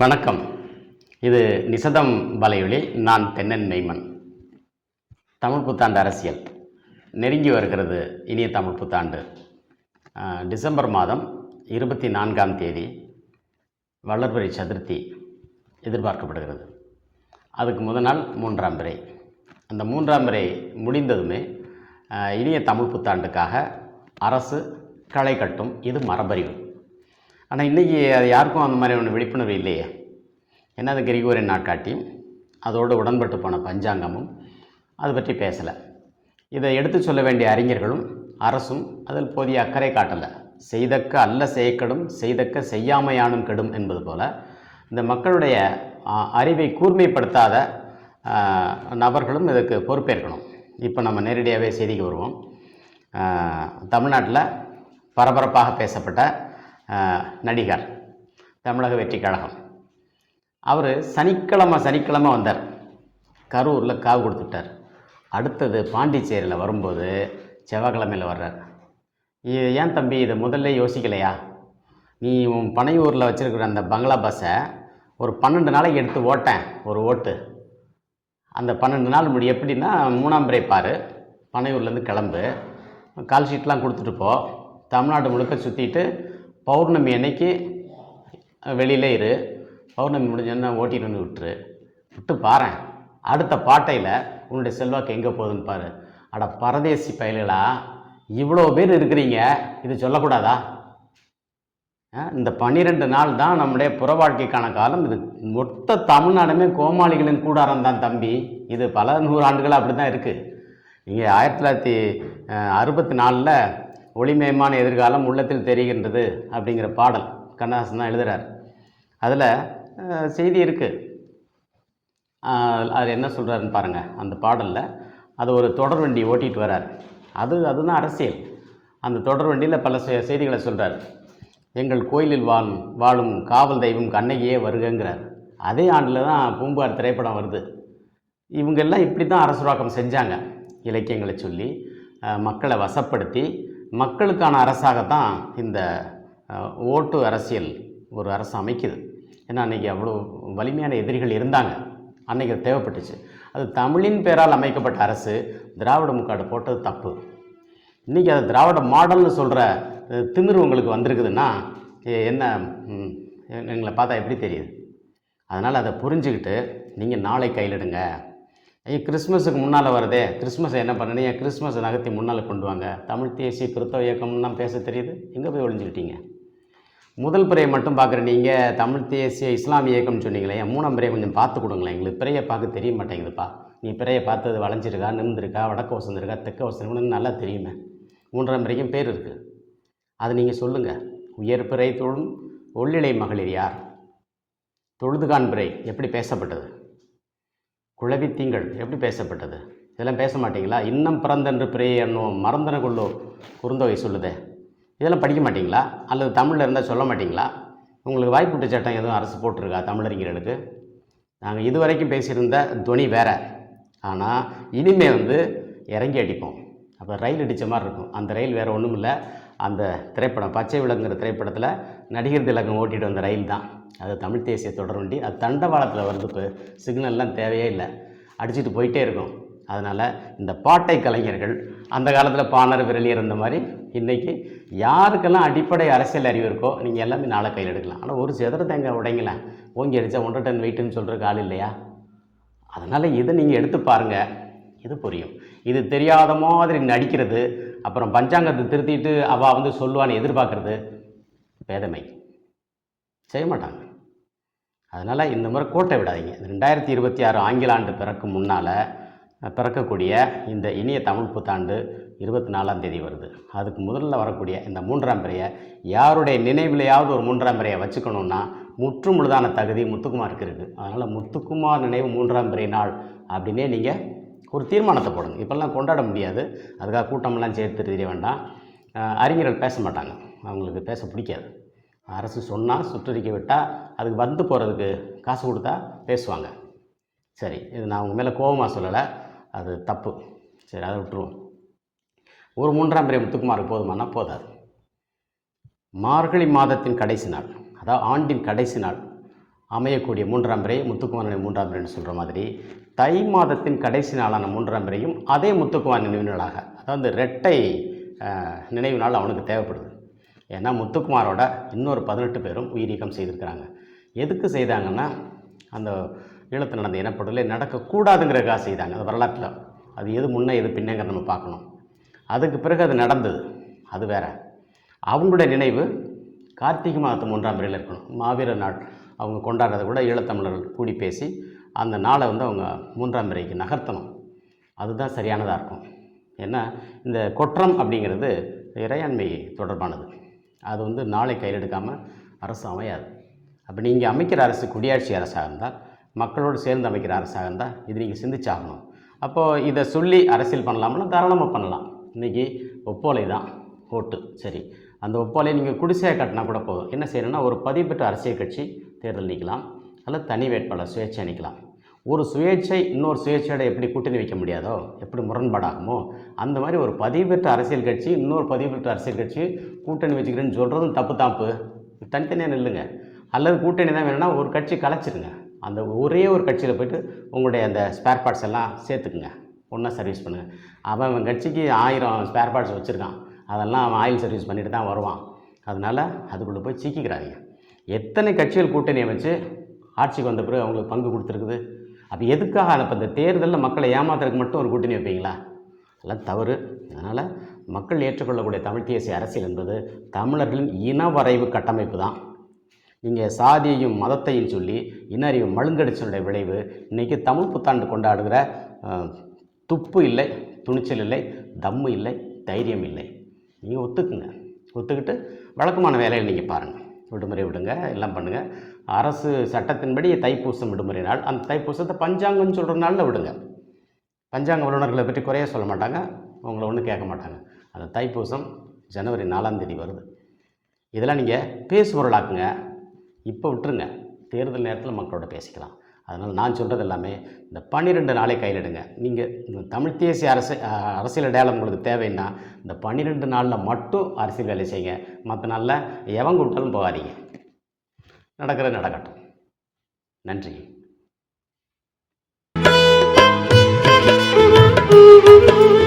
வணக்கம். இது நிசதம் வலையொலி நான் தென்னன் மெய்மன் தமிழ் புத்தாண்டு அரசியல். நெருங்கி வருகிறது இனிய தமிழ் புத்தாண்டு. டிசம்பர் மாதம் இருபத்தி நான்காம் தேதி வளர்பிறை சதுர்த்தி எதிர்பார்க்கப்படுகிறது. அதுக்கு முதல் நாள் மூன்றாம் பிறை. அந்த மூன்றாம் பிறை முடிந்ததுமே இனிய தமிழ் புத்தாண்டுக்காக அரசு களை கட்டும் இது மரபறிவு. ஆனால் இன்றைக்கி அது யாருக்கும் அந்த மாதிரி ஒன்று விழிப்புணர்வு இல்லையே. ஏன்னா அது கிரிகோரியன் நாட்காட்டியும் அதோடு உடன்பட்டு போன பஞ்சாங்கமும் அது பற்றி பேசலை. இதை எடுத்து சொல்ல வேண்டிய அறிஞர்களும் அரசும் அதில் போதிய அக்கறை காட்டலை. செய்தக்க அல்ல செய்யக்கடும் செய்தக்க செய்யாமையானும் கெடும் என்பது போல இந்த மக்களுடைய அறிவை கூர்மைப்படுத்தாத நபர்களும் இதுக்கு பொறுப்பேற்கணும். இப்போ நம்ம நேரடியாகவே செய்திக்கு வருவோம். தமிழ்நாட்டில் பரபரப்பாக பேசப்பட்ட நடிகர் தமிழக வெற்றி கழகம் அவர் சனிக்கிழமை சனிக்கிழமை வந்தார். கரூரில் காவு கொடுத்துட்டார். அடுத்தது பாண்டிச்சேரியில் வரும்போது செவ்வாய்க்கிழமையில் வர்றார். இது ஏன் தம்பி இதை முதல்ல யோசிக்கலையா? நீ உன் பனையூரில் வச்சுருக்கிற அந்த பங்களா பஸ்ஸை ஒரு பன்னெண்டு நாளைக்கு எடுத்து ஓட்டேன் ஒரு ஓட்டு. அந்த பன்னெண்டு நாள் முடி எப்படின்னா மூணாம் பிறை பாரு. பனையூர்லேருந்து கிளம்பு. கால் ஷீட்லாம் கொடுத்துட்டு போ. தமிழ்நாடு முழுக்க சுற்றிட்டு பௌர்ணமி அன்னைக்கு வெளியிலே இரு. பௌர்ணமி முடிஞ்சோன்னா ஓட்டிட்டு வந்து விட்டுரு. விட்டு பாரேன் அடுத்த பாட்டையில் உன்னுடைய செல்வாக்கு எங்கே போகுதுன்னு பாரு. அட பரதேசி பயல்களா இவ்வளோ பேர் இருக்கிறீங்க. இது சொல்லக்கூடாதா? ஆ, இந்த பன்னிரெண்டு நாள் தான் நம்முடைய புற வாழ்க்கைக்கான காலம். இது மொத்த தமிழ்நாடுமே கோமாளிகளின் கூடாரம் தான் தம்பி. இது பல நூறு ஆண்டுகளாக அப்படி தான் இருக்குது நீங்கள் ஆயிரத்தி தொள்ளாயிரத்தி அறுபத்தி நாலில் ஒளிமயமான எதிர்காலம் உள்ளத்தில் தெரிகின்றது அப்படிங்கிற பாடல் கண்ணதாசன் தான் எழுதுகிறார் அதில் செய்தி இருக்குது அது என்ன சொல்கிறாருன்னு பாருங்கள் அந்த பாடலில் அது ஒரு தொடர் வண்டி ஓட்டிகிட்டு வரார் அது அதுதான் அரசியல். அந்த தொடர் வண்டியில் பல செ- செய்திகளை சொல்கிறார் எங்கள் கோயிலில் வாழும் வாழும் காவல் தெய்வம் கண்ணகியே வருகங்கிறார். அதே ஆண்டில் தான் பூம்பார் திரைப்படம் வருது. இவங்கெல்லாம் இப்படி தான் அரசுராக்கம் செஞ்சாங்க. இலக்கியங்களை சொல்லி மக்களை வசப்படுத்தி மக்களுக்கான அரசாகத்தான் இந்த ஓட்டு அரசியல் ஒரு அரசு அமைக்குது. ஏன்னா அன்றைக்கி அவ்வளோ வலிமையான எதிரிகள் இருந்தாங்க. அன்றைக்கி அது தேவைப்பட்டுச்சு. அது தமிழின் பேரால் அமைக்கப்பட்ட அரசு திராவிட முக்காடு போட்டது தப்பு. இன்றைக்கி அது திராவிட மாடல்னு சொல்கிற திமிரு உங்களுக்கு வந்திருக்குதுன்னா என்ன எங்களை பார்த்தா எப்படி தெரியுது? அதனால் அதை புரிஞ்சுக்கிட்டு நீங்கள் நாளை கையிலிடுங்க. ஐயா கிறிஸ்மஸுக்கு முன்னால் வருதே. கிறிஸ்மஸ் என்ன பண்ணணும் ஏன் கிறிஸ்மஸை நகர்த்தி முன்னால் கொண்டு வாங்க? தமிழ் தேசிய கிறிஸ்தவ இயக்கம்லாம் பேச தெரியுது. எங்கே போய் ஒழிஞ்சுக்கிட்டீங்க முதல் பிறையை மட்டும் பார்க்குற நீங்கள் தமிழ் தேசிய இஸ்லாமிய இயக்கம்னு சொன்னீங்களே என் மூணாம் பிறையை கொஞ்சம் பார்த்து கொடுங்களேன். எங்களுக்கு பிறையை பார்க்க தெரிய மாட்டேங்குதுப்பா. நீ பிறையை பார்த்தது வளைஞ்சிருக்கா நிமிந்திருக்கா வடக்கு வசந்திருக்கா தெற்க வசந்திருக்கா நல்லா தெரியுமே. மூன்றாம் பிறைக்கும் பேர் இருக்குது அது நீங்கள் சொல்லுங்கள் உயர் பிறை தொழும் ஒள்ளிலை மகளிர் யார்? தொழுதுகான் பிறை எப்படி பேசப்பட்டது? குழவி திங்கள் எப்படி பேசப்பட்டது? இதெல்லாம் பேச மாட்டீங்களா? இன்னும் பிறந்தன்று பிரிய என்னும் மறந்தன கொள்ளோ குறுந்தொகை சொல்லுதே. இதெல்லாம் படிக்க மாட்டீங்களா? அல்லது தமிழில் இருந்தால் சொல்ல மாட்டீங்களா? உங்களுக்கு வாய்ப்புட்டு சட்டம் எதுவும் அரசு போட்டிருக்கா தமிழறிஞர்களுக்கு? நாங்கள் இதுவரைக்கும் பேசியிருந்த துணி வேற. ஆனால் இனிமே வந்து இறங்கி அடிப்போம். அப்போ ரயில் அடித்த மாதிரி இருக்கும். அந்த ரயில் வேறு ஒன்றும் இல்லை அந்த திரைப்படம் பச்சை விளங்குங்கிற திரைப்படத்தில் நடிகர் திலகம் ஓட்டிட்டு வந்த ரயில் தான். அது தமிழ் தேசிய தொடர்வண்டி அது தண்டவாளத்தில் வந்து இப்போ சிக்னல்லாம் தேவையே இல்லை. அடிச்சுட்டு போயிட்டே இருக்கும். அதனால் இந்த பாட்டை கலைஞர்கள் அந்த காலத்தில் பாணர் விரலியர் இந்த மாதிரி இன்றைக்கி யாருக்கெல்லாம் அடிப்படை அரசியல் அறிவு இருக்கோ நீங்கள் எல்லாமே நாளை கையில் எடுக்கலாம். ஆனால் ஒரு செதற தேங்காய் உடைங்களேன். ஓங்கி அடித்தா ஒன்றரை டன் வெயிட்டுன்னு சொல்கிறதுக்கு ஆள் இல்லையா? அதனால் இதை நீங்கள் எடுத்து பாருங்கள் இது புரியும். இது தெரியாத மாதிரி நடிக்கிறது அப்புறம் பஞ்சாங்கத்தை திருத்திட்டு அவள் வந்து சொல்லுவான்னு எதிர்பார்க்கறது பேதமை. செய்ய மாட்டாங்க. அதனால் இந்த முறை கோட்டை விடாதீங்க. ரெண்டாயிரத்தி இருபத்தி ஆறு ஆங்கில ஆண்டு பிறக்கும் முன்னால் பிறக்கக்கூடிய இந்த இனிய தமிழ் புத்தாண்டு இருபத்தி நாலாம் தேதி வருது. அதுக்கு முதல்ல வரக்கூடிய இந்த மூன்றாம் பிறையை யாருடைய நினைவிலையாவது ஒரு மூன்றாம் பிறையை வச்சுக்கணுன்னா முற்று முழுதான தகுதி முத்துக்குமாருக்கு இருக்குது அதனால் முத்துக்குமார் நினைவு மூன்றாம் பிறை நாள் அப்படின்னே நீங்கள் ஒரு தீர்மானத்தை போடுங்க இப்போல்லாம் கொண்டாட முடியாது. அதுக்காக கூட்டமெல்லாம் சேர்த்து தெரிய வேண்டாம். அறிஞர்கள் பேச மாட்டாங்க. அவங்களுக்கு பேச பிடிக்காது. அரசு சொன்னால் சுற்றறிக்கை விட்டால் அதுக்கு வந்து போகிறதுக்கு காசு கொடுத்தா பேசுவாங்க. சரி இது நான் உங்கள் மேலே கோபமாக சொல்லலை. அது தப்பு. சரி அதை விட்டுருவோம். ஒரு மூன்றாம் பிறை முத்துக்குமாருக்கு போதுமானா போதாது. மார்கழி மாதத்தின் கடைசி நாள் அதாவது ஆண்டின் கடைசி நாள் அமையக்கூடிய மூன்றாம் பிறையை முத்துக்குமாரனுடைய மூன்றாம் பிறைன்னு சொல்கிற மாதிரி. தை மாதத்தின் கடைசி நாளான மூன்றாம் பிறையும் அதே முத்துக்குமார் நினைவு நாளாக அதாவது ரெட்டை நினைவு நாள் அவனுக்கு தேவைப்படுது. ஏன்னா முத்துக்குமாரோட இன்னொரு பதினெட்டு பேரும் உயிரீக்கம் செய்திருக்கிறாங்க. எதுக்கு செய்தாங்கன்னா அந்த ஈழத்தில் நடந்த இனப்படுகொலை நடக்கக்கூடாதுங்கிறக்காக செய்தாங்க. அது வரலாற்றில். அது எது முன்னே எது பின்னங்கிற நம்ம பார்க்கணும். அதுக்கு பிறகு அது நடந்தது. அது வேற. அவங்களுடைய நினைவு கார்த்திகை மாதத்து மூன்றாம் பிறையில் இருக்கணும். மாவீர நாள். அவங்க கொண்டாடுறதை கூட ஈழத்தமிழர்கள் கூடி பேசி அந்த நாளை வந்து அவங்க மூன்றாம் பிறைக்கு நகர்த்தணும். அதுதான் சரியானதாக இருக்கும். ஏன்னா இந்த கொற்றம் அப்படிங்கிறது இறையாண்மை தொடர்பானது. அது வந்து நாளை கையில் எடுக்காமல் அரசு அமையாது. அப்போ நீங்கள் அமைக்கிற அரசு குடியாட்சி அரசாக இருந்தால் மக்களோடு சேர்ந்து அமைக்கிற அரசாக இருந்தால் இது நீங்கள் சிந்திச்சாகணும். அப்போது இதை சொல்லி அரசியல் பண்ணலாம்னா தாராளமாக பண்ணலாம். இன்றைக்கி ஒப்போலை தான் ஓட்டு. சரி. அந்த ஒப்பாலையை நீங்கள் குடிசையாக கட்டினா கூட போதும். என்ன செய்யணும்னா ஒரு பதிவு பெற்ற அரசியல் கட்சி தேர்தல் நிற்கலாம் அல்லது தனி வேட்பாளர் சுயேட்சை நிற்கலாம் ஒரு சுயேட்சை இன்னொரு சுயேட்சையோட எப்படி கூட்டணி வைக்க முடியாதோ எப்படி முரண்பாடாகுமோ அந்த மாதிரி ஒரு பதிவு பெற்ற அரசியல் கட்சி இன்னொரு பதிவு பெற்ற அரசியல் கட்சி கூட்டணி வச்சுக்கிறேன்னு சொல்கிறதும் தப்பு தாப்பு. தனித்தனியாக நில்லுங்க. அல்லது கூட்டணி தான் வேணும்னா ஒரு கட்சி கலைச்சிருங்க. அந்த ஒரே ஒரு கட்சியில் போய்ட்டு உங்களுடைய அந்த ஸ்பேர் பார்ட்ஸ் எல்லாம் சேர்த்துக்குங்க. ஒன்றா சர்வீஸ் பண்ணுங்கள் அவன் அவன் கட்சிக்கு ஆயிரம் ஸ்பேர் பார்ட்ஸ் வச்சுருக்கான். அதெல்லாம் அவன் ஆயில் சர்வீஸ் பண்ணிட்டு தான் வருவான். அதனால் அதுக்குள்ளே போய் சிக்கிக்கிறாதீங்க. எத்தனை கட்சிகள் கூட்டணி அமைச்சு ஆட்சிக்கு வந்த பிறகு அவங்களுக்கு பங்கு கொடுத்துருக்குது? அப்போ எதுக்காக அப்போ இந்த தேர்தலில் மக்களை ஏமாத்துறதுக்கு மட்டும் ஒரு கூட்டணி வைப்பீங்களா? அதெல்லாம் தவறு. அதனால் மக்கள் ஏற்றுக்கொள்ளக்கூடிய தமிழ் தேசிய அரசியல் என்பது தமிழர்களின் இன வரைவு கட்டமைப்பு தான். நீங்கள் சாதியையும் மதத்தையும் சொல்லி இன அறிவு மழுங்கடிச்சனுடைய விளைவு இன்றைக்கி தமிழ் புத்தாண்டு கொண்டாடுகிற துப்பு இல்லை துணிச்சல் இல்லை தம்மு இல்லை தைரியம் இல்லை. நீங்கள் ஒத்துக்குங்க. ஒத்துக்கிட்டு வழக்கமான வேலையை நீங்கள் பாருங்கள் விடுமுறை விடுங்க எல்லாம் பண்ணுங்கள் அரசு சட்டத்தின்படி தைப்பூசம் விடுமுறை நாள். அந்த தைப்பூசத்தை பஞ்சாங்கம்னு சொல்கிற நாளில் விடுங்க. பஞ்சாங்க வல்லுநர்களை பற்றி குறைய சொல்ல மாட்டாங்க உங்களை ஒன்றும் கேட்க மாட்டாங்க. அந்த தைப்பூசம் ஜனவரி நாலாம் தேதி வருது. இதெல்லாம் நீங்கள் பேசுபொருளாக்குங்க. இப்போ விட்டுருங்க. தேர்தல் நேரத்தில் மக்களோட பேசிக்கலாம். அதனால் நான் சொல்கிறது எல்லாமே இந்த பன்னிரெண்டு நாளை கையில் எடுங்க நீங்கள் இந்த தமிழ் தேசிய அரசு அரசியல் அடையாளம் உங்களுக்கு தேவைன்னா இந்த பன்னிரெண்டு நாளில் மட்டும் அரசியல் வேலை செய்யுங்க. மற்ற நாளில் எவன் கூப்பிட்டாலும் போகாதீங்க. நடக்கிறது நடக்கட்டும். நன்றி. Thank you.